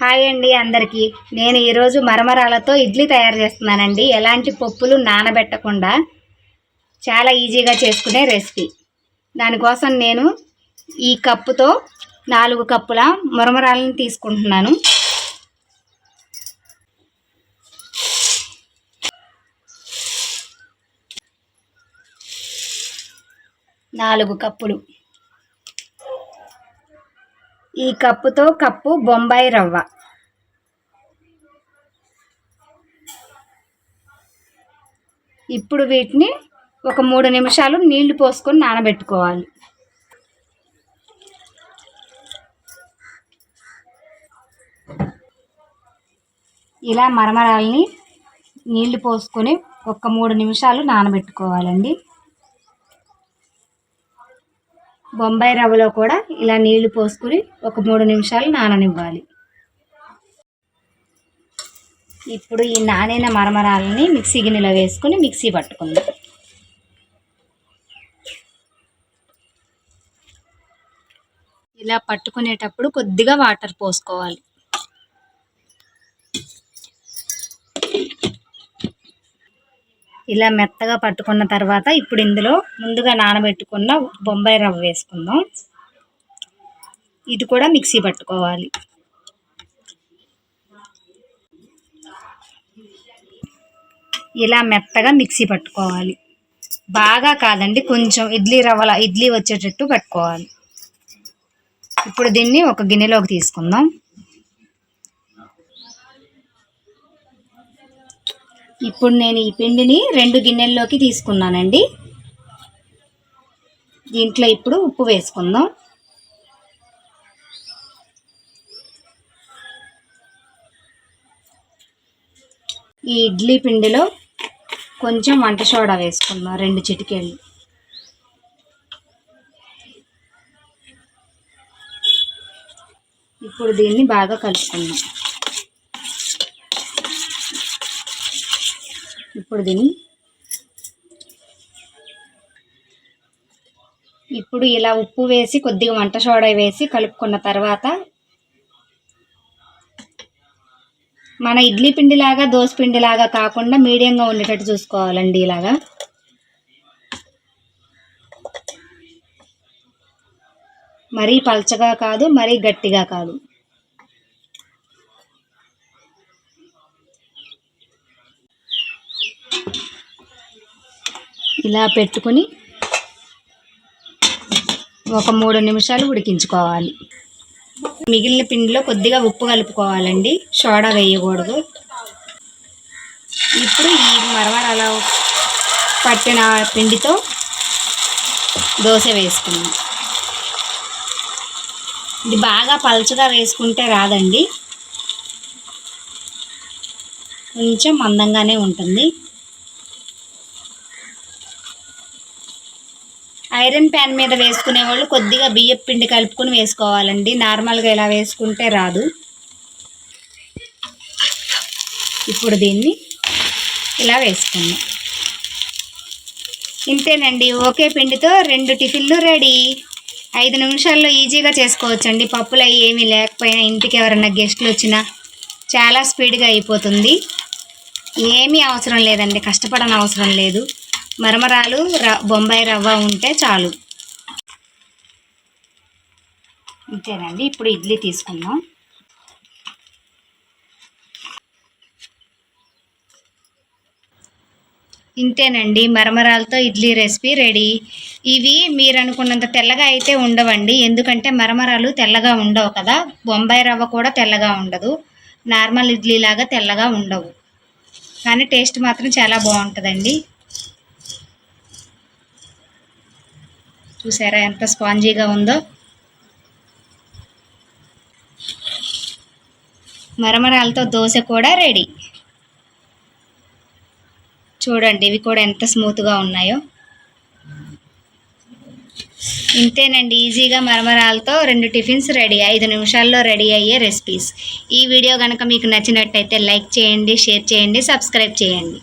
Hi అండి అందరికీ. నేను ఈరోజు మరమరాలతో ఇడ్లీ తయారు చేస్తున్నానండి. ఎలాంటి పప్పులు నానబెట్టకుండా చాలా ఈజీగా చేసుకునే రెసిపీ. దానికోసం నేను ఈ కప్పుతో నాలుగు కప్పుల మరమరాలను తీసుకుంటున్నాను. నాలుగు కప్పులు. ఈ కప్పుతో కప్పు బొంబాయి రవ్వ. ఇప్పుడు వీటిని ఒక మూడు నిమిషాలు నీళ్ళు పోసుకొని నానబెట్టుకోవాలి. ఇలా మరమరాలని నీళ్ళు పోసుకొని ఒక మూడు నిమిషాలు నానబెట్టుకోవాలండి. బొంబాయి రవ్వలో కూడా ఇలా నీళ్ళు పోసుకుని ఒక మూడు నిమిషాలు నాననివ్వాలి. ఇప్పుడు ఈ నానిన మరమరాలని మిక్సీ గిన్నెలో వేసుకుని మిక్సీ పట్టుకుందాం. ఇలా పట్టుకునేటప్పుడు కొద్దిగా వాటర్ పోసుకోవాలి. ఇలా మెత్తగా పట్టుకున్న తర్వాత ఇప్పుడు ఇందులో ముందుగా నానబెట్టుకున్న బొంబాయి రవ్వ వేసుకుందాం. ఇది కూడా మిక్సీ పట్టుకోవాలి. ఇలా మెత్తగా మిక్సీ పట్టుకోవాలి. బాగా కాదండి కొంచెం ఇడ్లీ రవ్వల ఇడ్లీ వచ్చేటట్టు పట్టుకోవాలి. ఇప్పుడు దీన్ని ఒక గిన్నెలోకి తీసుకుందాం. ఇప్పుడు నేను ఈ పిండిని రెండు గిన్నెల్లోకి తీసుకున్నానండి. దీంట్లో ఇప్పుడు ఉప్పు వేసుకుందాం. ఈ ఇడ్లీ పిండిలో కొంచెం వంట సోడా వేసుకుందాం రెండు చిటికేళ్ళు. ఇప్పుడు దీన్ని బాగా కలుపుకుందాం. ఇప్పుడు దీన్ని ఇప్పుడు ఇలా ఉప్పు వేసి కొద్దిగా వంట సోడా వేసి కలుపుకున్న తర్వాత మన ఇడ్లీ పిండిలాగా దోశ పిండిలాగా కాకుండా మీడియంగా ఉండేటట్టు చూసుకోవాలండి ఇలాగా. మరీ పల్చగా కాదు మరీ గట్టిగా కాదు. ఇలా పెట్టుకుని ఒక మూడు నిమిషాలు ఉడికించుకోవాలి. మిగిలిన పిండిలో కొద్దిగా ఉప్పు కలుపుకోవాలండి. సోడా వేయకూడదు. ఇప్పుడు ఈ మరమరాల పట్టిన పిండితో దోశ వేసుకున్నాం ఇది బాగా పలుచగా వేసుకుంటే రాదండి. కొంచెం మందంగానే ఉంటుంది. ఐరన్ ప్యాన్ మీద వేసుకునే వాళ్ళు కొద్దిగా బియ్యం పిండి కలుపుకొని వేసుకోవాలండి. నార్మల్గా ఇలా వేసుకుంటే రాదు. ఇప్పుడు దీన్ని ఇలా వేసుకుందాం. ఇంతేనండి. ఓకే పిండితో రెండు టిఫిన్లు రెడీ. ఐదు నిమిషాల్లో ఈజీగా చేసుకోవచ్చండి. పప్పులు అవి ఏమీ లేకపోయినా ఇంటికి ఎవరైనా గెస్ట్లు వచ్చినా చాలా స్పీడ్గా అయిపోతుంది. ఏమీ అవసరం లేదండి. కష్టపడని అవసరం లేదు. మరమరాలు ర బొంబాయి రవ్వ ఉంటే చాలు. ఇంతేనండి ఇప్పుడు ఇడ్లీ తీసుకుందాం. ఇంతేనండి మరమరాలతో ఇడ్లీ రెసిపీ రెడీ. ఇవి మీరు అనుకున్నంత తెల్లగా అయితే ఉండవండి ఎందుకంటే మరమరాలు తెల్లగా ఉండవు కదా. బొంబాయి రవ్వ కూడా తెల్లగా ఉండదు. నార్మల్ ఇడ్లీ లాగా తెల్లగా ఉండవు. కానీ టేస్ట్ మాత్రం చాలా బాగుంటుందండి. చూసారా ఎంత స్పాంజీగా ఉందో. మరమరాలతో దోశ కూడా రెడీ. చూడండి ఇవి కూడా ఎంత స్మూత్గా ఉన్నాయో. ఇంతేనండి ఈజీగా మరమరాలతో రెండు టిఫిన్స్ రెడీ ఐదు నిమిషాల్లో రెడీ అయ్యే రెసిపీస్ ఈ వీడియో కనుక మీకు నచ్చినట్టయితే లైక్ చేయండి షేర్ చేయండి సబ్స్క్రైబ్ చేయండి.